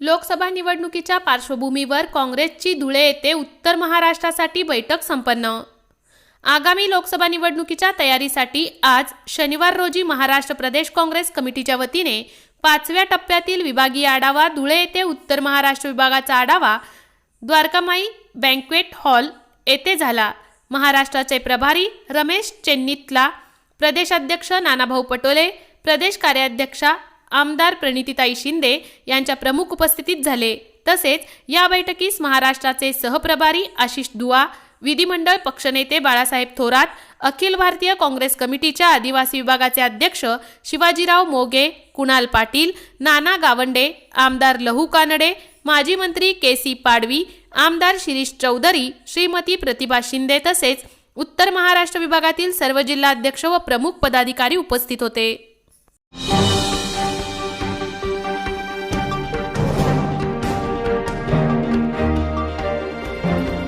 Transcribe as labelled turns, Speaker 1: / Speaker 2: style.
Speaker 1: लोकसभा निवडणुकीच्या पार्श्वभूमीवर काँग्रेसची धुळे येथे उत्तर महाराष्ट्रासाठी बैठक संपन्न. आगामी लोकसभा निवडणुकीच्या तयारीसाठी आज शनिवार रोजी महाराष्ट्र प्रदेश काँग्रेस कमिटीच्या वतीने पाचव्या टप्प्यातील विभागीय आढावा धुळे येथे उत्तर महाराष्ट्र विभागाचा आढावा द्वारकामाई बँक्वेट हॉल येथे झाला. महाराष्ट्राचे प्रभारी रमेश चेन्नीतला प्रदेशाध्यक्ष नानाभाऊ पटोले प्रदेश कार्याध्यक्षा आमदार प्रणितीताई शिंदे यांच्या प्रमुख उपस्थितीत झाले. तसेच या बैठकीस महाराष्ट्राचे सहप्रभारी आशिष दुआ विधिमंडळ पक्षनेते बाळासाहेब थोरात अखिल भारतीय काँग्रेस कमिटीच्या आदिवासी विभागाचे अध्यक्ष शिवाजीराव मोगे कुणाल पाटील नाना गावंडे आमदार लहू कानडे माजी मंत्री के सी पाडवी आमदार शिरीष चौधरी श्रीमती प्रतिभा शिंदे तसेच उत्तर महाराष्ट्र विभागातील सर्व जिल्हाध्यक्ष व प्रमुख पदाधिकारी उपस्थित होते. Thank you.